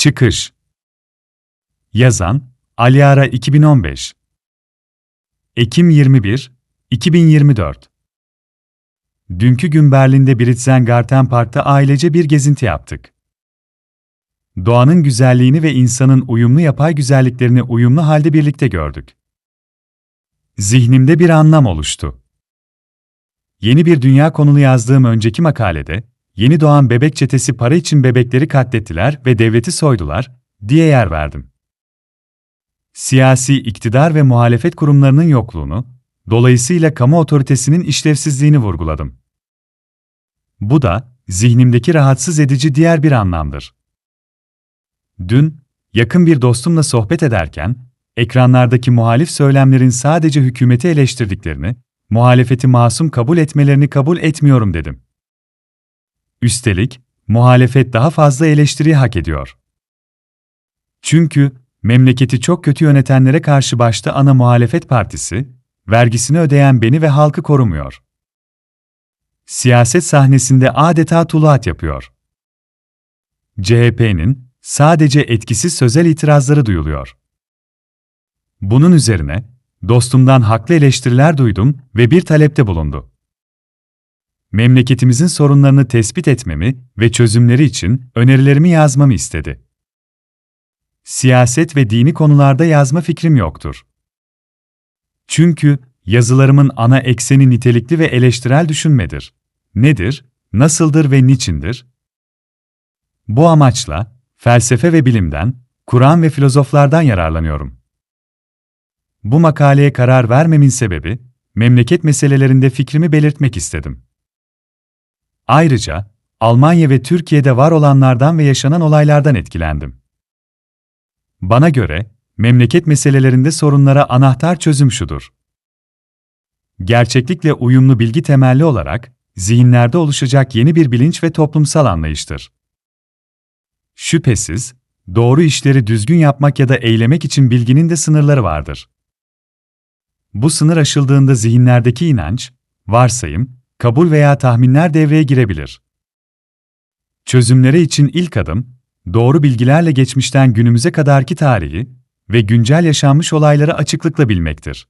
Çıkış Yazan Aliara 2015 Ekim 21, 2024 Dünkü gün Berlin'de Britzengarten Park'ta ailece bir gezinti yaptık. Doğanın güzelliğini ve insanın uyumlu yapay güzelliklerini uyumlu halde birlikte gördük. Zihnimde bir anlam oluştu. Yeni bir dünya konulu yazdığım önceki makalede, yeni doğan bebek çetesi para için bebekleri katlettiler ve devleti soydular, diye yer verdim. Siyasi iktidar ve muhalefet kurumlarının yokluğunu, dolayısıyla kamu otoritesinin işlevsizliğini vurguladım. Bu da, zihnimdeki rahatsız edici diğer bir anlamdır. Dün, yakın bir dostumla sohbet ederken, ekranlardaki muhalif söylemlerin sadece hükümeti eleştirdiklerini, muhalefeti masum kabul etmelerini kabul etmiyorum dedim. Üstelik, muhalefet daha fazla eleştiri hak ediyor. Çünkü, memleketi çok kötü yönetenlere karşı başta ana muhalefet partisi, vergisini ödeyen beni ve halkı korumuyor. Siyaset sahnesinde adeta tuluat yapıyor. CHP'nin sadece etkisiz sözel itirazları duyuluyor. Bunun üzerine, dostumdan haklı eleştiriler duydum ve bir talepte bulundu. Memleketimizin sorunlarını tespit etmemi ve çözümleri için önerilerimi yazmamı istedi. Siyaset ve dini konularda yazma fikrim yoktur. Çünkü yazılarımın ana ekseni nitelikli ve eleştirel düşünmedir. Nedir, nasıldır ve niçindir? Bu amaçla felsefe ve bilimden, Kur'an ve filozoflardan yararlanıyorum. Bu makaleye karar vermemin sebebi, memleket meselelerinde fikrimi belirtmek istedim. Ayrıca, Almanya ve Türkiye'de var olanlardan ve yaşanan olaylardan etkilendim. Bana göre, memleket meselelerinde sorunlara anahtar çözüm şudur. Gerçeklikle uyumlu bilgi temelli olarak, zihinlerde oluşacak yeni bir bilinç ve toplumsal anlayıştır. Şüphesiz, doğru işleri düzgün yapmak ya da eylemek için bilginin de sınırları vardır. Bu sınır aşıldığında zihinlerdeki inanç, varsayım, kabul veya tahminler devreye girebilir. Çözümleri için ilk adım, doğru bilgilerle geçmişten günümüze kadarki tarihi ve güncel yaşanmış olayları açıklıkla bilmektir.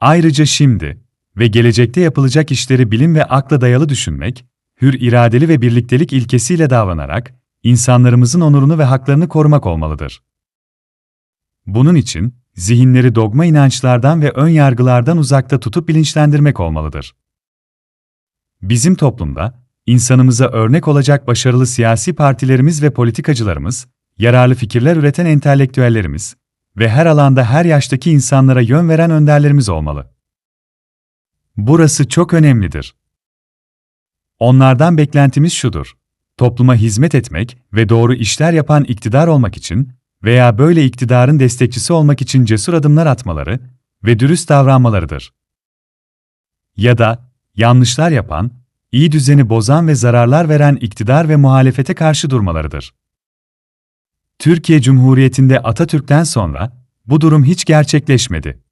Ayrıca şimdi ve gelecekte yapılacak işleri bilim ve akla dayalı düşünmek, hür iradeli ve birliktelik ilkesiyle davranarak, insanlarımızın onurunu ve haklarını korumak olmalıdır. Bunun için, zihinleri dogma inançlardan ve ön yargılardan uzakta tutup bilinçlendirmek olmalıdır. Bizim toplumda, insanımıza örnek olacak başarılı siyasi partilerimiz ve politikacılarımız, yararlı fikirler üreten entelektüellerimiz ve her alanda her yaştaki insanlara yön veren önderlerimiz olmalı. Burası çok önemlidir. Onlardan beklentimiz şudur. Topluma hizmet etmek ve doğru işler yapan iktidar olmak için veya böyle iktidarın destekçisi olmak için cesur adımlar atmaları ve dürüst davranmalarıdır. Ya da yanlışlar yapan, iyi düzeni bozan ve zararlar veren iktidar ve muhalefete karşı durmalarıdır. Türkiye Cumhuriyeti'nde Atatürk'ten sonra bu durum hiç gerçekleşmedi.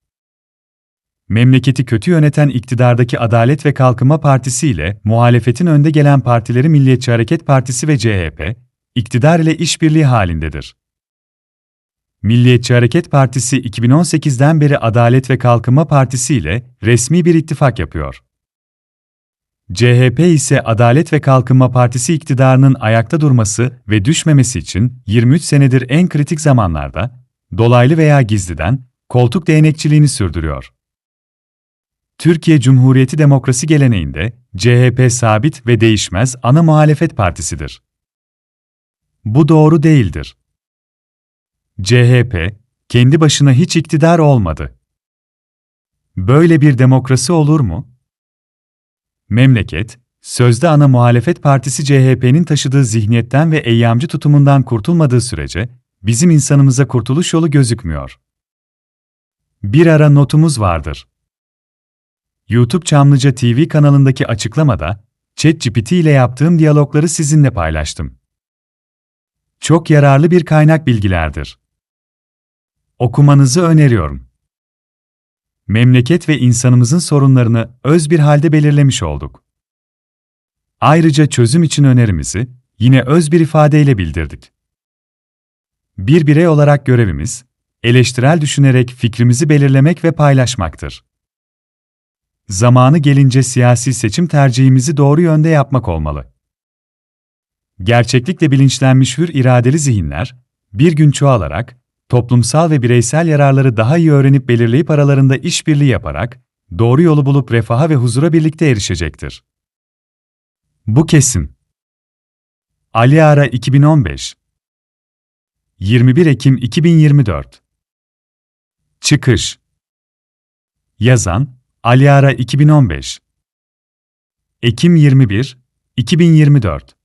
Memleketi kötü yöneten iktidardaki Adalet ve Kalkınma Partisi ile muhalefetin önde gelen partileri Milliyetçi Hareket Partisi ve CHP, iktidar ile işbirliği halindedir. Milliyetçi Hareket Partisi 2018'den beri Adalet ve Kalkınma Partisi ile resmi bir ittifak yapıyor. CHP ise Adalet ve Kalkınma Partisi iktidarının ayakta durması ve düşmemesi için 23 senedir en kritik zamanlarda, dolaylı veya gizliden, koltuk değnekçiliğini sürdürüyor. Türkiye Cumhuriyeti demokrasi geleneğinde CHP sabit ve değişmez ana muhalefet partisidir. Bu doğru değildir. CHP kendi başına hiç iktidar olmadı. Böyle bir demokrasi olur mu? Memleket, sözde ana muhalefet partisi CHP'nin taşıdığı zihniyetten ve eyyamcı tutumundan kurtulmadığı sürece bizim insanımıza kurtuluş yolu gözükmüyor. Bir ara notumuz vardır. YouTube Çamlıca TV kanalındaki açıklamada, ChatGPT ile yaptığım diyalogları sizinle paylaştım. Çok yararlı bir kaynak bilgilerdir. Okumanızı öneriyorum. Memleket ve insanımızın sorunlarını öz bir halde belirlemiş olduk. Ayrıca çözüm için önerimizi yine öz bir ifadeyle bildirdik. Bir birey olarak görevimiz, eleştirel düşünerek fikrimizi belirlemek ve paylaşmaktır. Zamanı gelince siyasi seçim tercihimizi doğru yönde yapmak olmalı. Gerçeklikle bilinçlenmiş hür iradeli zihinler, bir gün çoğalarak, toplumsal ve bireysel yararları daha iyi öğrenip belirleyip aralarında işbirliği yaparak, doğru yolu bulup refaha ve huzura birlikte erişecektir. Bu kesin. Ali Ara 2015 21 Ekim 2024 Çıkış. Yazan Ali Ara 2015 Ekim 21 2024